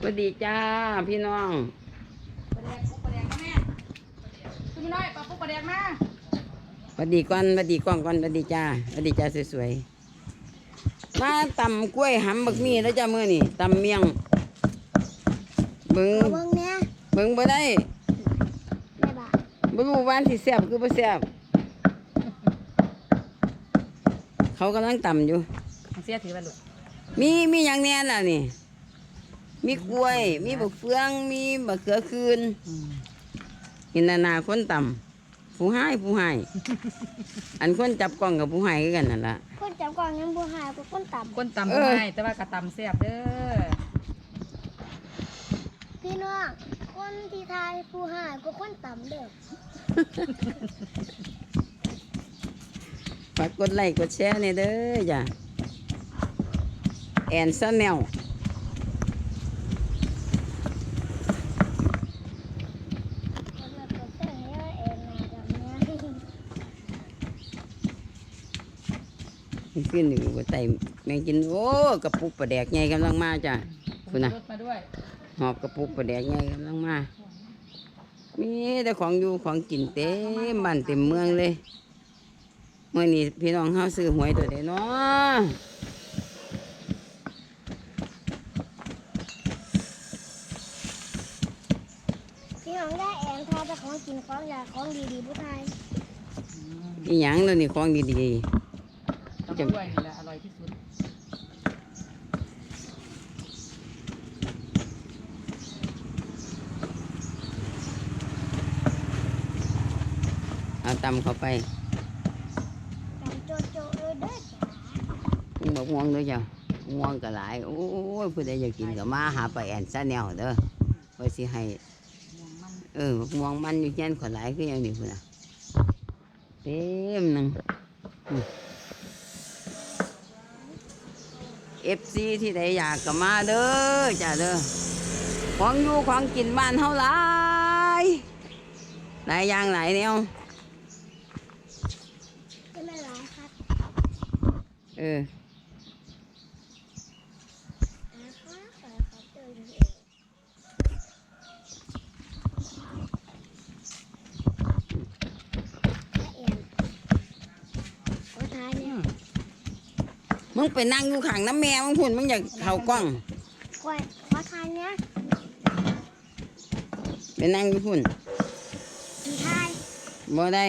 สวัสดีจ้าพี่น้องปลาแดกปุ๊บปลาแดกมาแม่คุณน้อยปลาปุ๊บปลาแดกมาสวัสดีก่อนสวัสดีกล้องก่อนสวัสดีจ้าสวัสดีจ้าสวยๆมาตำกล้วยหำบักมีแล้วจ้ามือนี่ตำเมียงเบิ้งเอาเบิ่งเนี่ยเบิ้งบ่ได้แม่บ่าบ่รู้วาอันที่แซ่บคือบ่แซ่บเขากำลังตำอยู่เสียถือไปลูกมีมีอย่างแน่ล่ะนี่ มีกล้วย มีบักเฟือง มีบักเขือคืนเห็นหนาๆคนต่ำผู้ให้ผู้ให้อันคนจับกล้องกับผู้ให้คือกันนั่นล่ะคนจับกล่องยังบ่หายบ่คนต่ำก้นตำเอบ่อให้แต่ว่ากระตำเสียบเด้อพี่น้องคนที่ทายผู้หายก็คนต่ำเด้อฝากกดไลค์กดแชร์นี่เด้อจ้ะแอนซาแนล คนละตัวเส้นเนี่ยเอ็นมาแบบเนี้ย ขึ้นอยู่บนไตแมงกินโอ้กระปุกปลาแดกใหญ่กำลังมาจ้ะคุณน่ะรถมาด้วยหอบกระปุกปลาแดกใหญ่กำลังมา มีแต่ของอยู่ของกินเต็มบ้านเต็มเมืองเลยเมื่อนี้พี่น้องเฮาซื้อหวยตัวใดเนาะพี่น้องได้แอนทายแต่ของกินของอยากของดีๆผู้ไทยอีหยังตัวนี้ของดี ตำด้วยนี่แหละอร่อยที่สุดๆเอาตำเข้าไปจำโจโจเลยเด้อจ้ะนี่บอกม่วงด้วยจ้ะม่วงก็หลาย โอ้ยผู้ใดอยากกินก็มาหาไปแอนซาแนวเด้อไว้สิให้ ม่วงมันเออม่วงมันอยู่เงี้ยนขอหลายคืออย่างนี้พุ่นน่ะเต็มหนึงเอฟ ซีที่ใดอยากก็มาเด้อจ้ะเด้อของอยู่ของกินบ้านเฮาหลายหลายอย่างหลายแนวจะไม่ร้ายครับเออ นะคะขอขอเจออยู่เองและแอนผู้ไทยเนี่ย มึ งไปนั่งอยู่ข้างน้ำแม่มึงพุ่นมึงอยากเข้ากล้องคอยขอทายเนี่ยไปนั่งอยู่พุ่นผู้ไทยบ่ได้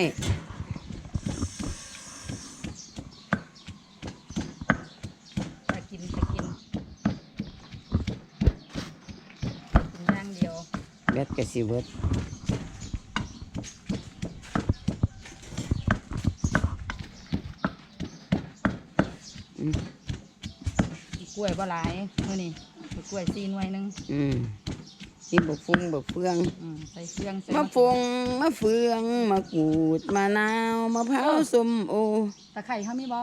จะกินจะกินกินอย่างเดียว แบดกะสิเบิด ล้วยบ่หลายมื้อนี้กล้วยซีหน่วยหนึงอืมนี่บกฟุ้งบกเฟือง อืมใส่เครื่องใส่มะฟงมะเฟืองมะกรูดมะนาวมะพร้าวส้มโอ ตะไคร้เฮามีบ่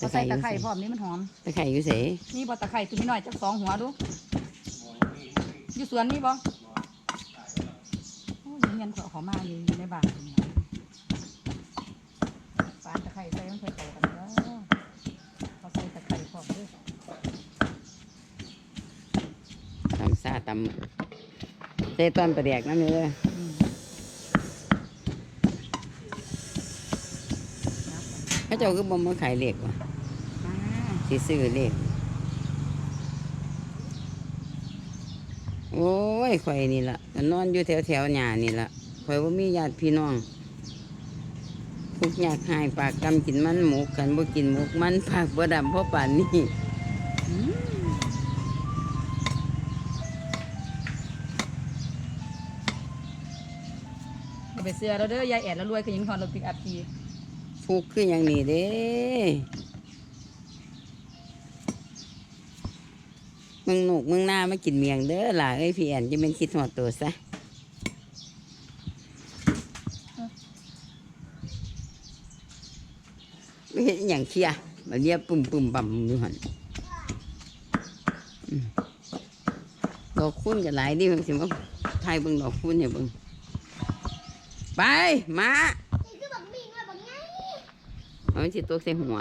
ตะไคร้เอาใส่ตะไคร้พร้อมนี่มันหอม ตะไคร้อยู่เสนี่บ่ตะไคร้ตัวนี้หน่อยจักสองหัวดูอยู่สวนนี่บ่โอ้ยเงินเขาเอาเขามาอยู่อยู่ในบ้านนี่นะปานตะไคร้ใส่มันเคยเข้ากันเด้อเขาใส่ตะไคร้พร้อมเด้วย ตำซาตำเตต้นประเดียกนั่นเลยพระเจ้าก็บ่มาขายเหล็กว่ะสิซื้อเหล็กโอ้ยข่อยนี่ล่ะนอนอยู่แถวแถวๆหญ้านี่ล่ะข่อยว่ามีญาติพี่น้องทุกอยากหายปากกำกินมันหมูกันบ่กินหมูมันปากบ่ดำเพราะป่านนี้ ไปเสือเราเด้อยายแอดแล้วรวยคือยังหอนรถปิกอัพทีทุกข์คืออย่างนี้เด้มึงหนุกมึงหน้าไมากินเมียงเด้อหล่ะเอ้ยพี่แอนจะเป็นคิดหอดตัวซะไม่เห็นอหย่างเชียมาเรียบปุ่มปุ่มปั่มอยู่หันอืมดอกคุณก็หลายดิมันสิมาไทยเบิ่งดอกคุณเนี่ยเบิ่ง ไป มานี่คือบักมีน้อยบักไงเอามันสิตกใส่หัว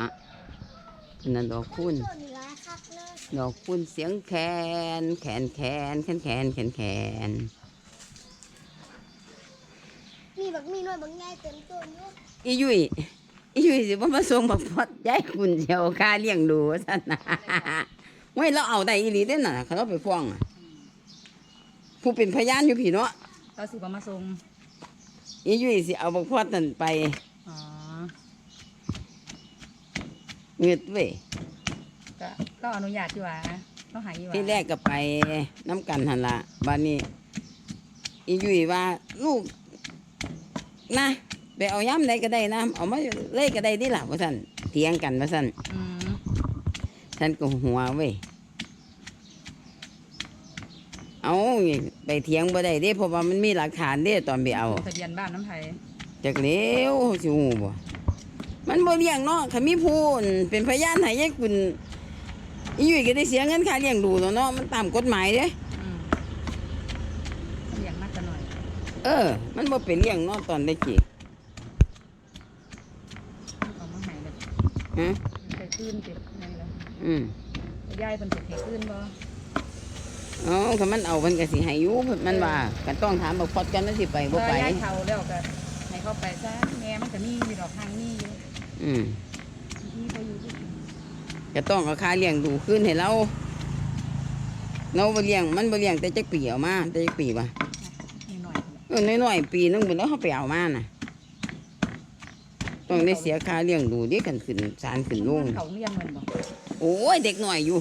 นั่นดอกคุณโซนนี่ร้ายคักเลยดอกคุณเสียงแคนแขนแขนแขนแขนแขนแขนมีบักมีน้อยบักง่ายเต็มต้นอยู่อียุยอียุยสิบ่มาส่งบักพอดย้ายคุณเชียวค่าเลี้ยงดูซั่นนะไว้เราเอาได้อีหลีเด้น่ะเขาเราไปฟ้องอะผู้เป็นพยานอยู่พี่เนาะ เราสิบ่มาส่ง อียุยสิเอาบักพอดนั่นไปอ๋อเงืดเว้ยก็ก็อนุญาตอยู่หว่าเราหายอยู่หว่าที่แรกก็ไปน้ำกันหันละบ้านนี้อียุยว่าลูกนะไปเอาย้ำใดก็ได้นะเอามาเลยก็ได้นี่ล่ะว่าสั่นเถียงกันว่าสั่นอืมท่านก็หัวเว้ยเอา ไปเถียงบ่ได้เด้เพราะว่ามันมีหลักฐานเด้ตอนไปเอาทะเบียนบ้านน้ำไผจากเหลี้ยวสิหูบ่มันบ่เลี้ยงเนาะคันมีผู้อั่นเป็นพยานให้ยายคุณอียุยก็ได้เสียเงินค่าเลี้ยงดูแล้วเนาะมันตามกฎหมายเด้อืมเลี้ยงมากกันหน่อยเออ มันบ่เป็นเลี้ยงเนาะตอนได้กี่เอามาใหายเลยฮะเคยขึ้นติดนั่นเลยอืมยายเป็นสิเคยขึ้นบ่ อ๋อคันมันเอามันก็สิให้อยู่มันว่าก็ต้องถามบ่พอดกันมันสิไปบ่ไปยายเฒ่าแล้วก็ให้เขาไปซะแม่มันก็มีอยู่ดอกทางนี้อยู่อืมที่เขาอยู่ที่ก็ต้องเอาค่าเลี้ยงดูขึ้นให้เราเราบ่เลี้ยงมันบ่เลี้ยงแต่จักปีเอามาแต่จักปีบ่นี่หน่อยเออน้อยๆปีนึงพุ่นแล้วเฮาไปเอามาน่ะต้องได้เสียค่าเลี้ยงดูเดิกันขึ้นศาลขึ้นโรงเขาเรียนเงินบ่ โอ้ยเด็กน้อยอยู่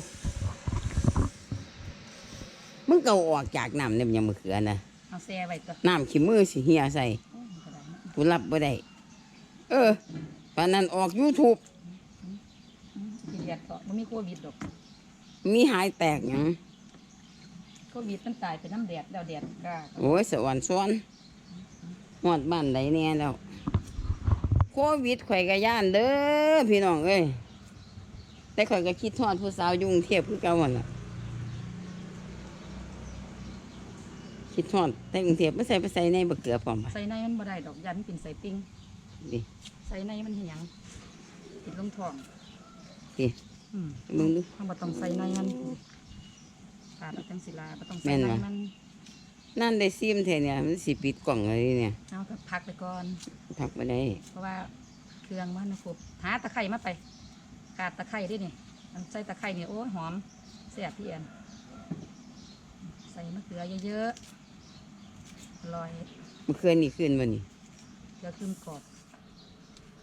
มึงก็เอาออกจากน้ำเนี่ยมันยังมะเขือนะเอาแซ่ไว้ตัวน้ำขี้มือสิเหียใส่โอ้ยมันก็ได้นะกูรับบ่ได้ เออปานนั้นออก YouTube อืมสิเรียดก็บ่มีโควิดดอกมีหายแตกหยังโควิดมันตายเป็นน้ำแดดแล้วแดดกล้าโอ้ยสวรรค์ซ้อนหอดบ้านใดแน่แล้วโควิดข่อยกะย่านเด้อพี่น้องเอ้ยแต่ข่อยก็คิดทอดผู้สาวอยุ่กรุงเทียบคือเก่าหั่นล่ะ คิดทอดแต่กรุงเทพไม่ใส่ไปใส่ในบะเกลือพร้อมปะใส่ในมันบ่ได้ดอกยันเป็นใส่ปิ้งดิใส่ในมันเห็นหยังติดลงท้องดิอืมมึงดูเราบ่ต้องใส่ในมันขาดเอาจังสิลาบ่ต้องใส่แม่นในวะมันนั่นได้ซิมแท้เนี่ย มันสิปิดกล่องเลยเนี่ยเอาก็พักไปก่อน พักไปได้เพราะว่าเครื่องมันนะครบหาตะไคร้มาไปขาดตะไคร้ด้วยนี่อันใส่ตะไคร้เนี่ยโอ้ยหอมแซ่บพี่แอนใส่มะเขือเยอะๆ อร่อยเมื่อคืนนี่คืนวันนี้เกลือขึ้นกรอบ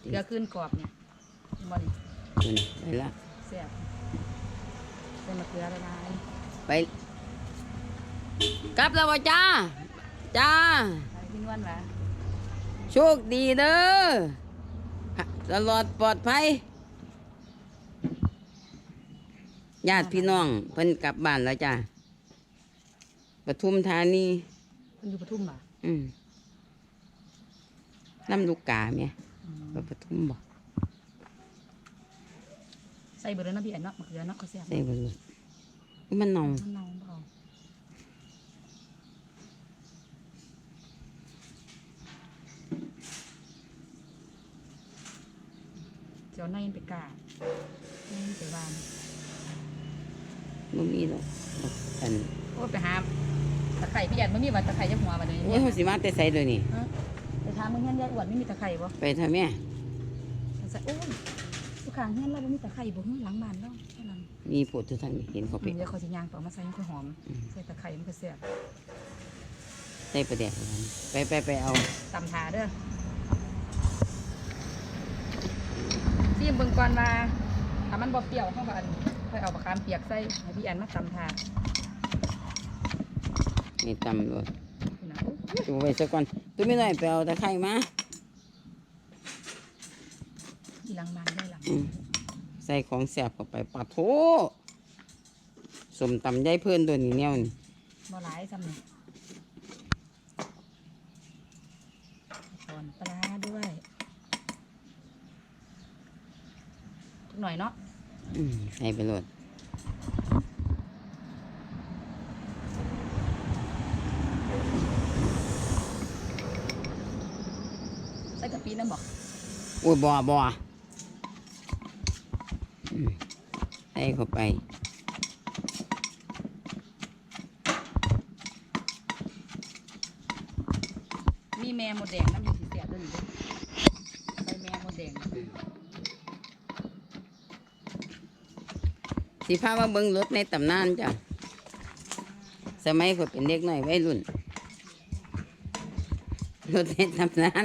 เกลือขึ้นกรอบเนี่ยเห็นบ่นี่นั่นไปละแซ่บใส่มะเขือละลายไปกลับแล้วบ่จ้า จ้าใส่พี่นวลหวะโชคดีเด้อตลอดปลอดภัยญาติพี่น้องเพิ่นกลับบ้านแล้วจ้าปทุมธานี เพิ่นอยู่ปทุมบ่ะอืมน้ำลูกกาเมียอืมไปปทุมบ่ใส่เบอร์แล้วนะพี่แอนเนาะมะเขือเนาะก็แซ่บใส่บ่รู้มันเน่ามันเน่าเปล่าเจ้าในมันไปกาในมันไปวานบ่มีหรอกอัน โอ้ยไปหา ตะไคร่พี่แอนมันมีว่าตะไคร่จะหัวมาเลยโอ้ยเขาสิมาแต่ใส่เลยนี่ไปถามมึงเงี้ยยายอวดไม่มีตะไคร่บ่ไปทำแม่ฉันใส่โอ้ยทุกครั้งเงี้ยเราบ่มีตะไคร่บ่หลังบ้านเราแค่นั้นมีผดทุกท่านเห็นเขาไปเดี๋ยวเขาสิย่างต่อมาใส่มันก็หอมใส่ตะไคร่มันก็แซ่บใส่ประเดี๋ยวไปไปไปเอาตำถาเด้อซีมเบิ่งก่อนว่าถ้ามันบ่เปรี้ยวเฮาก็อันค่อยเอามะขามเปียกใส่ให้พี่แอนมาตำถา นี่ตำรวจคุณน่ะโอ้ยดูไว้ซะก่อนตัวไม่น้อยไปเอาตะไคร้มาอีหลังบ้านได้หลังอืมใส่ของแสบเข้าไปปะโถสมตำยายเพื่อนตัวนี้แนวนี่บ่หลายซ้ำนี่ตอนปลาด้วยทุกหน่อยเนาะอืมใส่ไปโหลด อุ้ยบอบอใส่เข้าไปมีแมวหมดแดงนะมีสีเสียด้วนี้ใบแมวหมดแดงสีผ้าว่าเบิ้งรถในตำนานจ้ะสมัยคนเป็นเด็กหน่อยวัยรุ่นรถในตำนาน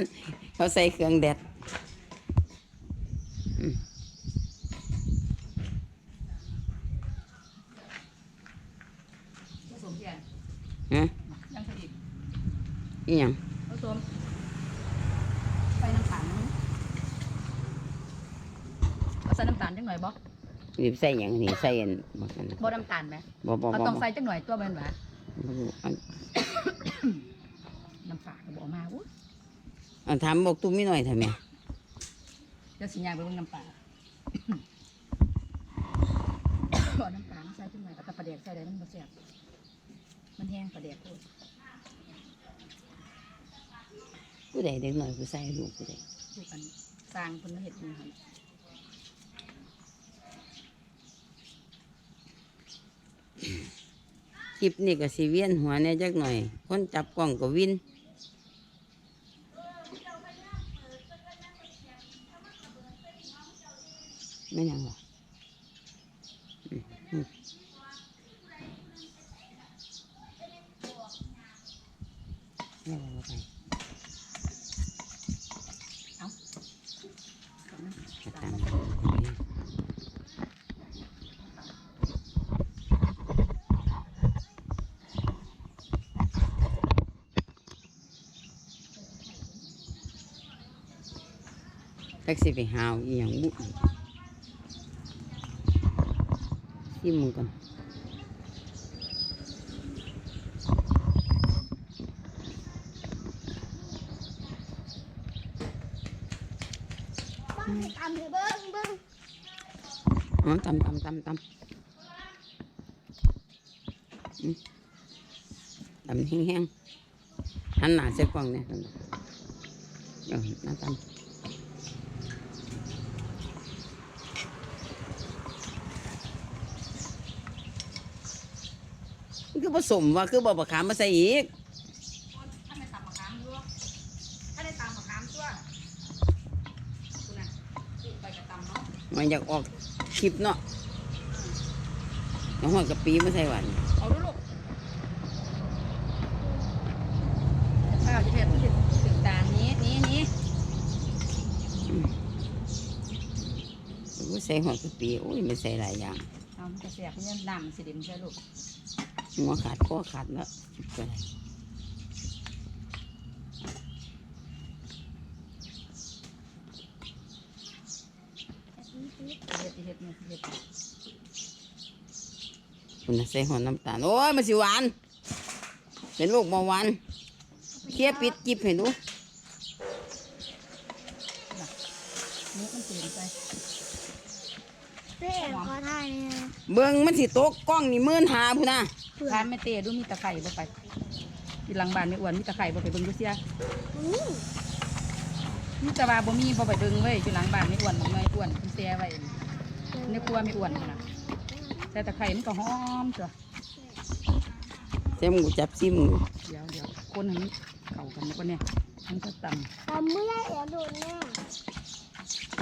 เขาใส่เครื่องแดด ผสมเทียนฮะยังผลิตอีหยังผสมใส่น้ำตาลเอาใส่น้ำตาลจังหน่อยบ่นี่ใส่หยังนี่ใส่อันบ่กันบ่น้ำตาลไหมบ่บ่เราบ่ต้องบ่ใส่จังหน่อยตัวแม่นหวะอันน้ำปลาก็บ่เอามาอุ้ยอันถามบอกตุ้มมีหน่อยทำไม เดี๋ยวสิย่างไปเบิ่งน้ำปลาบ่น้ำปลาใส่จังหน่อยเอาแต่ปลาแดกใส่ได้มันบ่แซ่บมันแห้งปลาแดกโอ้ยผู้ใดเด็กหน่อยผู้ใส่ลูกผู้ใดดูกันสร้างเพิ่นมาเฮ็ดนี่หั่นคลิปนี่ก็สิเวียนหัวแหน่จักหน่อย คนจับกล้องก็วิน ไม่ยังหรออืมอืมไม่ว่าไปเอาตามแท็กซี่ไปหาวอีหยังบุ ชิมมึงก่อนบ้างให้ตามให้เบิ้งเบิ้งอ๋อตำตำตำตำอืมตำแห้งๆหันหน้าใส่กล้องเนี่ยตำเออน้าตำ คือผสมว่าคือบ่บะขามมาใส่อีกถ้าไม่ตำมะขามด้วยถ้าได้ตำมะขามตัวคุณน่ะสิไปกับตำเนาะมันอยากออกคลิปเนาะน้องหอดกะปีมาใส่หวานเอาดูลูกข้าวจะเผ็ดถึงถึงจานนี้นี้นี้โอ้ยใส่หอดกะปีโอ้ยไม่ใส่หลายอย่างเอามันจะเสียบเนี่ยน้ำมันสิเด่นใช่ลูก หัวขาดคอขาดแล้วก็ได้เห็ดเห็ดเนี่ยเห็ดคุณน่ะใส่หอดน้ำตาล โอ้ยมันสิหวาน เป็นโรคเบาหวานเคี้ยปิดจิบให้ดูมุกมันตื่นไปเต้ขอทายเนี่ยเบิ่งมันสิตกกล้องนี่หมื่นหาพุ่นนะ เผื่อทานไม่เตะดูมีตะไคร่บ่ไปที่หลังบ้านไม่อ้วนมีตะไคร่บ่ไปเบิ่งดูเสียนี่มีแต่ว่าบ่มีบ่ไปเบิ่งเว้ยอยู่หลังบ้านไม่อ้วนไม่อ้วนคุณเสียไว้ในครัวไม่อ้วนนั่นน่ะแต่ตะไคร่มันก็หอมจ้ะเสียมกูจับซิมงเดี๋ยวเดี๋ยวคนให้มันเข้ากันแล้วก็เนี่ยมันก็ตำตามเมื่อแอนโดนแน่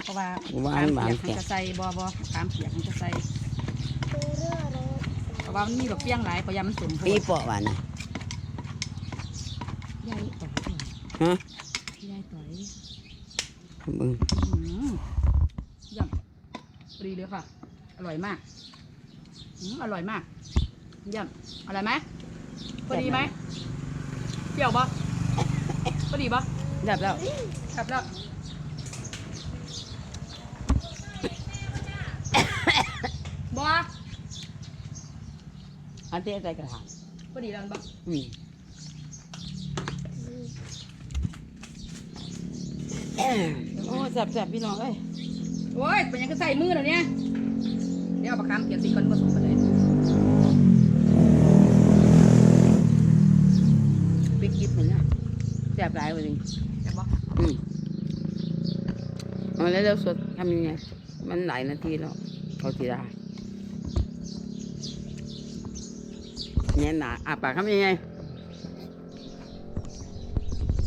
เพราะว่าหวานหวานขามเปียกมันแก่จะใส่บ่บ่ขามเปียกมันจะใส่เรื่อยๆเลย เพราะว่ามันมีดอกเปี้ยงหลายเพราะยามันสมโพปีดเปาะหวานน่ะยายต่อยฮะยายต่อยเบิ่งอืมย่ำพอดีเลยค่ะ อร่อยมากอืมอร่อยมากย่ำอร่อยไหมพอดีไหมเปรี้ยวปะพอดีปะ ดับแล้ว ครับแล้ว บอ อันที่ใส่กระถางพอดีแล้วบออืมโอ้แซ่บๆพี่น้องเอ้ยโอ้ยเป็นยังก็ใส่มือแล้วเนี่ยเดี๋ยวเอาปากกามเขียนสีก่อนผสมกันเลยปิกยิบเหมือนกันแซ่บหลายกว่านี้จะบอกอืมเอาแล้วเราสดทำยังไงมันหลายนาทีแล้วเขาทีได้ เนี้ยหนาอะปากทำยังไง